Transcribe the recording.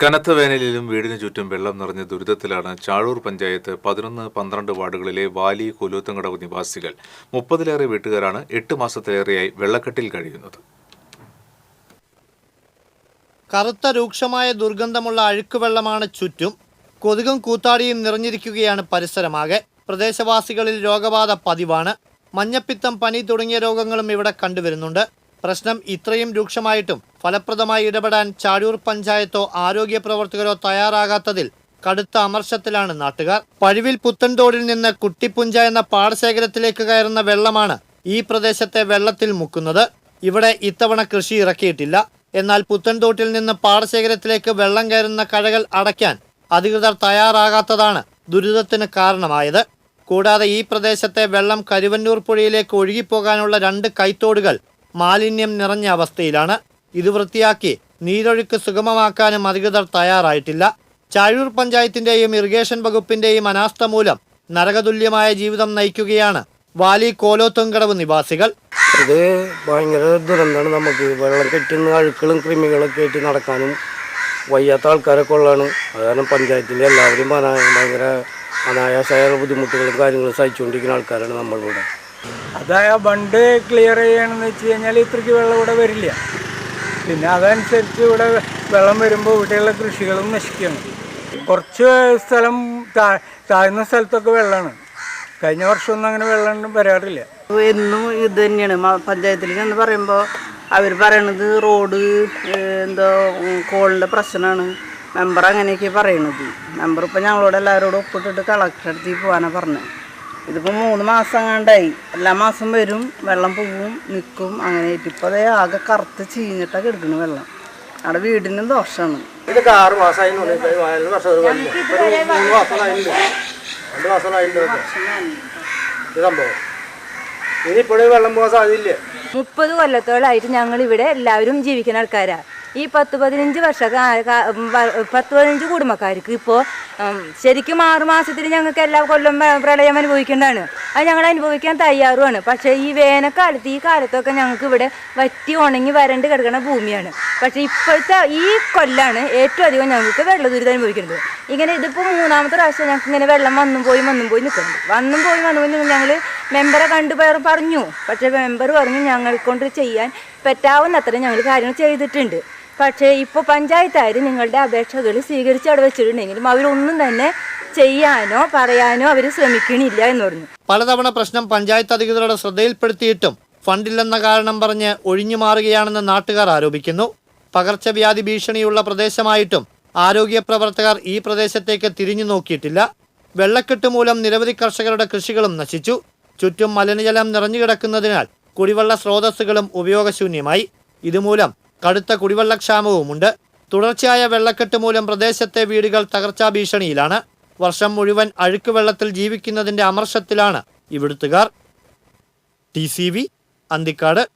കനത്ത വേനലിലും വീടിനു ചുറ്റും വെള്ളം നിറഞ്ഞ ദുരിതത്തിലാണ് ചാഴൂർ പഞ്ചായത്ത് പതിനൊന്ന് പന്ത്രണ്ട് വാർഡുകളിലെ വാലി കൊലൂത്തങ്കടവ് നിവാസികൾ. മുപ്പതിലേറെ വീട്ടുകാരാണ് എട്ട് മാസത്തിലേറെയായി വെള്ളക്കെട്ടിൽ കഴിയുന്നത്. കറുത്ത രൂക്ഷമായ ദുർഗന്ധമുള്ള അഴുക്കുവെള്ളമാണ് ചുറ്റും. കൊതുകും കൂത്താടിയും നിറഞ്ഞിരിക്കുകയാണ് പരിസരമാകെ. പ്രദേശവാസികളിൽ രോഗബാധ പതിവാണ്. മഞ്ഞപ്പിത്തം പനി തുടങ്ങിയ രോഗങ്ങളും ഇവിടെ കണ്ടുവരുന്നുണ്ട്. പ്രശ്നം ഇത്രയും രൂക്ഷമായിട്ടും ഫലപ്രദമായി ഇടപെടാൻ ചാഴൂർ പഞ്ചായത്തോ ആരോഗ്യ പ്രവർത്തകരോ തയ്യാറാകാത്തതിൽ കടുത്ത അമർഷത്തിലാണ് നാട്ടുകാർ. പഴുവിൽ പുത്തൻതോടിൽ നിന്ന് കുട്ടിപ്പുഞ്ച എന്ന പാടശേഖരത്തിലേക്ക് കയറുന്ന വെള്ളമാണ് ഈ പ്രദേശത്തെ വെള്ളത്തിൽ മുക്കുന്നത്. ഇവിടെ ഇത്തവണ കൃഷി ഇറക്കിയിട്ടില്ല. എന്നാൽ പുത്തൻതോട്ടിൽ നിന്ന് പാടശേഖരത്തിലേക്ക് വെള്ളം കയറുന്ന കഴകൾ അടയ്ക്കാൻ അധികൃതർ തയ്യാറാകാത്തതാണ് ദുരിതത്തിന് കാരണമായത്. കൂടാതെ ഈ പ്രദേശത്തെ വെള്ളം കരുവന്നൂർ പുഴയിലേക്ക് ഒഴുകിപ്പോകാനുള്ള രണ്ട് കൈത്തോടുകൾ മാലിന്യം നിറഞ്ഞ അവസ്ഥയിലാണ് ഇത് വൃത്തിയാക്കി നീരൊഴുക്ക് സുഗമമാക്കാനും അധികൃതർ തയ്യാറായിട്ടില്ല. ചാഴൂർ പഞ്ചായത്തിന്റെയും ഇറിഗേഷൻ വകുപ്പിന്റെയും അനാസ്ഥ മൂലം നരകതുല്യമായ ജീവിതം നയിക്കുകയാണ് വാലി കോലോത്തുങ്കടവ് നിവാസികൾ. ഇത് ഭയങ്കര ദുരന്തമാണ് നമുക്ക്. വെള്ളം കെട്ടുന്ന അഴുക്കളും കൃമികളൊക്കെ ആയിട്ട് നടക്കാനും വയ്യാത്ത ആൾക്കാരൊക്കെ ഉള്ളതാണ്. അത് കാരണം പഞ്ചായത്തിന്റെ എല്ലാവരും ഭയങ്കര അനായാസമായ ബുദ്ധിമുട്ടുകളും കാര്യങ്ങളും സഹിച്ചുകൊണ്ടിരിക്കുന്ന ആൾക്കാരാണ് നമ്മളിവിടെ. അതായ ബണ്ട് ക്ലിയർ ചെയ്യണമെന്ന് വെച്ച് കഴിഞ്ഞാൽ ഇത്രയ്ക്ക് വെള്ളം ഇവിടെ വരില്ല. പിന്നെ അതനുസരിച്ച് ഇവിടെ വെള്ളം വരുമ്പോൾ ഇവിടെയുള്ള കൃഷികളും നശിക്കണം. കുറച്ച് സ്ഥലം താഴ്ന്ന സ്ഥലത്തൊക്കെ വെള്ളമാണ് കഴിഞ്ഞ വർഷമൊന്നും അങ്ങനെ വെള്ളം വരാറില്ല. എന്നും ഇത് തന്നെയാണ്. പഞ്ചായത്തിൽ എന്ന് പറയുമ്പോൾ അവർ പറയണത് റോഡ് എന്തോ കോളിന്റെ പ്രശ്നമാണ് മെമ്പർ അങ്ങനെയൊക്കെ പറയണത്. മെമ്പർ ഇപ്പം ഞങ്ങളോട് എല്ലാവരോടും ഒപ്പിട്ടിട്ട് കളക്ടർ അടുത്ത് പോകാനാണ് പറഞ്ഞത് ഇതിപ്പോൾ മൂന്ന് മാസം കണ്ടായി എല്ലാ മാസം വരും വെള്ളം പോവും നിൽക്കും അങ്ങനെ ഇപ്പോൾ അതേ ആകെ കറുത്ത് ചീഞ്ഞിട്ടാണ് കിടക്കുന്നു വെള്ളം. അവിടെ വീടിനും ദോഷമാണ് ഇതൊക്കെ ആറ് മാസമായി നാല് വർഷം മൂന്ന് രണ്ട് മാസമായിട്ടുണ്ട് സംഭവം. ഇനിയിപ്പോഴും വെള്ളം പോകാൻ സാധ്യതയില്ല. മുപ്പത് കൊല്ലത്തോളായിട്ട് ഞങ്ങൾ ഇവിടെ എല്ലാവരും ജീവിക്കുന്ന ആൾക്കാരാ. ഈ പത്ത് പതിനഞ്ച് വർഷ പത്ത് പതിനഞ്ച് കുടുംബക്കാർക്ക് ഇപ്പോൾ ശരിക്കും ആറുമാസത്തിൽ ഞങ്ങൾക്ക് എല്ലാ കൊല്ലം പ്രളയം അനുഭവിക്കേണ്ടതാണ്. അത് ഞങ്ങൾ അനുഭവിക്കാൻ തയ്യാറുമാണ്. പക്ഷേ ഈ വേനൽക്കാലത്ത് ഈ കാലത്തൊക്കെ ഞങ്ങൾക്ക് ഇവിടെ വറ്റി ഉണങ്ങി വരണ്ട് കിടക്കുന്ന ഭൂമിയാണ്. പക്ഷേ ഇപ്പോഴത്തെ ഈ കൊല്ലാണ് ഏറ്റവും അധികം ഞങ്ങൾക്ക് വെള്ള ദുരിതം അനുഭവിക്കുന്നത്. ഇങ്ങനെ ഇതിപ്പോൾ മൂന്നാമത്തെ പ്രാവശ്യം ഞങ്ങൾക്ക് ഇങ്ങനെ വെള്ളം വന്നും പോയി വന്നും പോയി നിൽക്കുന്നുണ്ട്. വന്നും പോയി വന്നു പോയി ഞങ്ങൾ മെമ്പറെ കണ്ടു പറഞ്ഞു. പക്ഷേ മെമ്പർ പറഞ്ഞു ഞങ്ങളെ കൊണ്ട് ചെയ്യാൻ പറ്റാവുന്നത്ര ഞങ്ങൾ കാര്യങ്ങൾ ചെയ്തിട്ടുണ്ട്. പക്ഷേ ഇപ്പോൾ പഞ്ചായത്തായത് നിങ്ങളുടെ അപേക്ഷകൾ സ്വീകരിച്ച് അവിടെ വെച്ചിട്ടുണ്ടെങ്കിലും അവരൊന്നും തന്നെ ചെയ്യാനോ പറയാനോ അവർ ശ്രമിക്കണില്ല എന്ന് പറഞ്ഞു. പലതവണ പ്രശ്നം പഞ്ചായത്ത് അധികൃതരുടെ ശ്രദ്ധയിൽപ്പെടുത്തിയിട്ടും ഫണ്ടില്ലെന്ന കാരണം പറഞ്ഞ് ഒഴിഞ്ഞു മാറുകയാണെന്ന് നാട്ടുകാർ ആരോപിക്കുന്നു. പകർച്ചവ്യാധി ഭീഷണിയുള്ള പ്രദേശമായിട്ടും ആരോഗ്യ പ്രവർത്തകർ ഈ പ്രദേശത്തേക്ക് തിരിഞ്ഞു നോക്കിയിട്ടില്ല. വെള്ളക്കെട്ട് മൂലം നിരവധി കർഷകരുടെ കൃഷികളും നശിച്ചു. ചുറ്റും മലിനജലം നിറഞ്ഞുകിടക്കുന്നതിനാൽ കുടിവെള്ള സ്രോതസ്സുകളും ഉപയോഗശൂന്യമായി. ഇതുമൂലം കടുത്ത കുടിവെള്ളക്ഷാമവുമുണ്ട്. തുടർച്ചയായ വെള്ളക്കെട്ട് മൂലം പ്രദേശത്തെ വീടുകൾ തകർച്ചാ ഭീഷണിയിലാണ്. വർഷം മുഴുവൻ അഴുക്ക് വെള്ളത്തിൽ ജീവിക്കുന്നതിന്റെ അമർഷത്തിലാണ് ഇവിടുത്തുകാർ. T C V Anthikkad.